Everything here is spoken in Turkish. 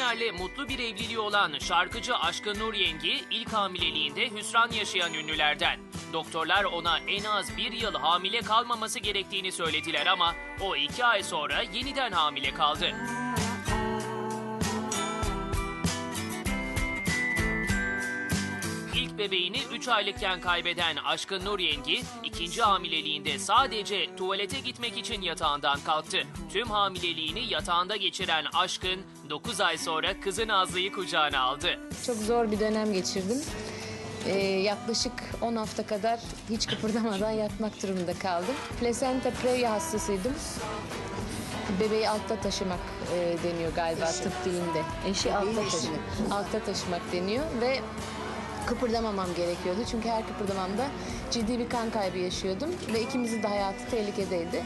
Şener'le mutlu bir evliliği olan şarkıcı Aşkın Nur Yengi ilk hamileliğinde hüsran yaşayan ünlülerden. Doktorlar ona en az bir yıl hamile kalmaması gerektiğini söylediler ama o iki ay sonra yeniden hamile kaldı. Bebeğini 3 aylıkken kaybeden Aşkın Nur Yengi, ikinci hamileliğinde sadece tuvalete gitmek için yatağından kalktı. Tüm hamileliğini yatağında geçiren Aşkın, 9 ay sonra kızı Nazlı'yı kucağına aldı. Çok zor bir dönem geçirdim. Ee, yaklaşık 10 hafta kadar hiç kıpırdamadan yatmak durumunda kaldım. Plasenta previa hastasıydım. Bebeği altta taşımak e, deniyor galiba tıp dilinde. Eşi altta taşımak. Altta taşımak deniyor ve kıpırdamamam gerekiyordu. Çünkü her kıpırdamamda ciddi bir kan kaybı yaşıyordum ve ikimizin de hayatı tehlikedeydi.